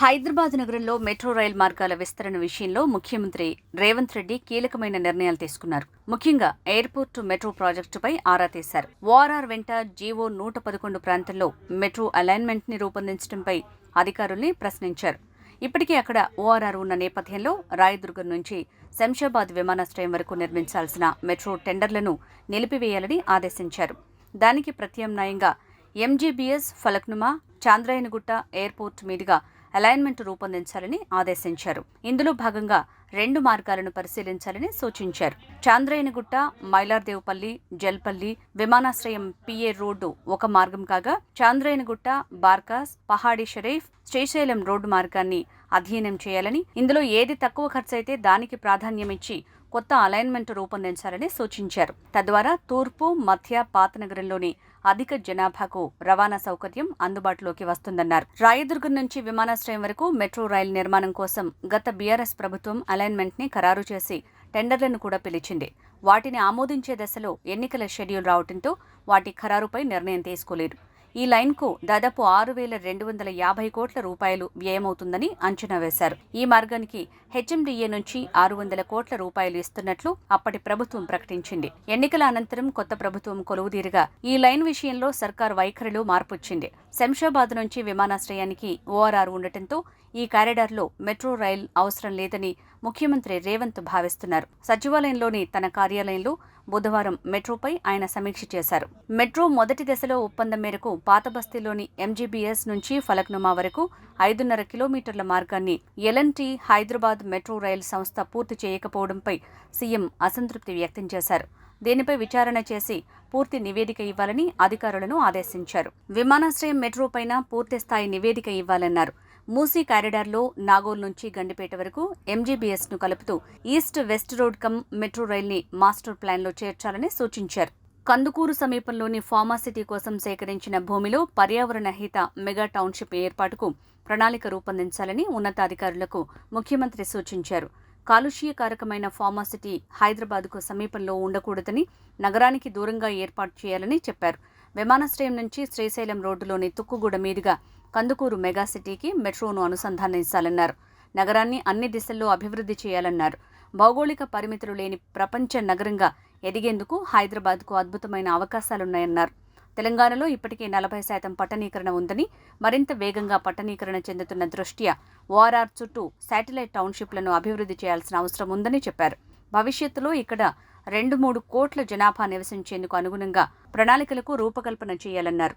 హైదరాబాద్ నగరంలో metro rail మార్గాల విస్తరణ విషయంలో ముఖ్యమంత్రి రేవంత్ రెడ్డి కీలకమైన నిర్ణయాలు తీసుకున్నారు. ముఖ్యంగా ఎయిర్పోర్ట్ మెట్రో ప్రాజెక్టుపై ఆరా తీశారు. ఓఆర్ఆర్ వెంట జీవో నూట పదకొండు ప్రాంతంలో మెట్రో అలైన్మెంట్ని రూపొందించడంపై అధికారుల్ని ప్రశ్నించారు. ఇప్పటికే అక్కడ ఓఆర్ఆర్ ఉన్న నేపథ్యంలో రాయదుర్గం నుంచి శంషాబాద్ విమానాశ్రయం వరకు నిర్మించాల్సిన మెట్రో టెండర్లను నిలిపివేయాలని ఆదేశించారు. దానికి ప్రత్యామ్నాయంగా ఎంజీబీఎస్ ఫలక్నుమా చాంద్రాయనగుట్ట ఎయిర్పోర్ట్ మీదుగా అలైన్మెంట్ రూపొందించాలని ఆదేశించారు. ఇందులో భాగంగా రెండు మార్గాలను పరిశీలించాలని సూచించారు. చాంద్రాయనగుట్ట మైలార్దేవ్పల్లి జల్పల్లి విమానాశ్రయం పిఏ రోడ్డు ఒక మార్గం కాగా చాంద్రాయనగుట్ట బార్కాస్ పహాడి షరీఫ్ శ్రీశైలం రోడ్డు మార్గాన్ని అధ్యయనం చేయాలని. ఇందులో ఏది తక్కువ ఖర్చయితే దానికి ప్రాధాన్యమిచ్చి కొత్త అలైన్మెంట్ రూపొందించాలని సూచించారు. తద్వారా తూర్పు మధ్య పాత నగరంలోని అధిక జనాభాకు రవాణా సౌకర్యం అందుబాటులోకి వస్తుందన్నారు. రాయదుర్గం నుంచి విమానాశ్రయం వరకు మెట్రో రైలు నిర్మాణం కోసం గత బీఆర్ఎస్ ప్రభుత్వం అలైన్మెంట్ని ఖరారు చేసి టెండర్లను కూడా పిలిచింది. వాటిని ఆమోదించే దశలో ఎన్నికల షెడ్యూల్ రావడంతో వాటి ఖరారుపై నిర్ణయం తీసుకోలేదు. ఈ లైన్కు దాదాపు ఆరు వేల రెండు వందల యాభై కోట్ల రూపాయలు వ్యయమవుతుందని అంచనా వేశారు. ఈ మార్గానికి హెచ్ఎండిఏ నుంచి ఆరు వందల కోట్ల రూపాయలు ఇస్తున్నట్లు అప్పటి ప్రభుత్వం ప్రకటించింది. ఎన్నికల అనంతరం కొత్త ప్రభుత్వం కొలువుదీరుగా ఈ లైన్ విషయంలో సర్కార్ వైఖరిలో మార్పొచ్చింది శంషాబాద్ నుంచి విమానాశ్రయానికి ఓఆర్ఆర్ ఉండటంతో ఈ కారిడార్లో మెట్రో రైల్ అవసరం లేదని ముఖ్యమంత్రి రేవంత్ భావిస్తున్నారు. సచివాలయంలోని తన కార్యాలయంలో బుధవారం మెట్రోపై ఆయన సమీక్ష చేశారు. మెట్రో మొదటి దశలో ఒప్పందం మేరకు పాత బస్తీలోని ఎంజీబీఎస్ నుంచి ఫలక్నుమా వరకు ఐదున్నర కిలోమీటర్ల మార్గాన్ని ఎల్ఎన్టీ హైదరాబాద్ మెట్రో రైల్ సంస్థ పూర్తి చేయకపోవడంపై సీఎం అసంతృప్తి వ్యక్తం చేశారు. దీనిపై విచారణ చేసి పూర్తి నివేదిక ఇవ్వాలని అధికారులను ఆదేశించారు. విమానాశ్రయం మెట్రో పైన పూర్తి స్థాయి నివేదిక ఇవ్వాలన్నారు. మూసీ కారిడార్లో నాగోల్ నుంచి గండిపేట వరకు ఎంజీబీఎస్ను కలుపుతూ east west road cum metro రైల్ని master ప్లాన్లో చేర్చాలని సూచించారు. కందుకూరు సమీపంలోని ఫార్మాసిటీ కోసం సేకరించిన భూమిలో పర్యావరణ హిత మెగా టౌన్షిప్ ఏర్పాటుకు ప్రణాళిక రూపొందించాలని ఉన్నతాధికారులకు ముఖ్యమంత్రి సూచించారు. కాలుష్యకారకమైన ఫార్మాసిటీ హైదరాబాద్కు సమీపంలో ఉండకూడదని నగరానికి దూరంగా ఏర్పాటు చేయాలని చెప్పారు. విమానాశ్రయం నుంచి శ్రీశైలం రోడ్డులోని తుక్కుగూడ మీదుగా కందుకూరు మెగాసిటీకి మెట్రోను అనుసంధానించాలన్నారు. నగరాన్ని అన్ని దిశల్లో అభివృద్ధి చేయాలన్నారు. భౌగోళిక పరిమితులు లేని ప్రపంచ నగరంగా ఎదిగేందుకు హైదరాబాద్కు అద్భుతమైన అవకాశాలున్నాయన్నారు. తెలంగాణలో ఇప్పటికే నలభై శాతం పట్టణీకరణ ఉందని మరింత వేగంగా పట్టణీకరణ చెందుతున్న దృష్ట్యా ఓఆర్ఆర్ చుట్టూ శాటిలైట్ టౌన్షిప్లను అభివృద్ధి చేయాల్సిన అవసరం ఉందని చెప్పారు. భవిష్యత్తులో ఇక్కడ రెండు మూడు కోట్ల జనాభా నివసించేందుకు అనుగుణంగా ప్రణాళికలకు రూపకల్పన చేయాలన్నారు.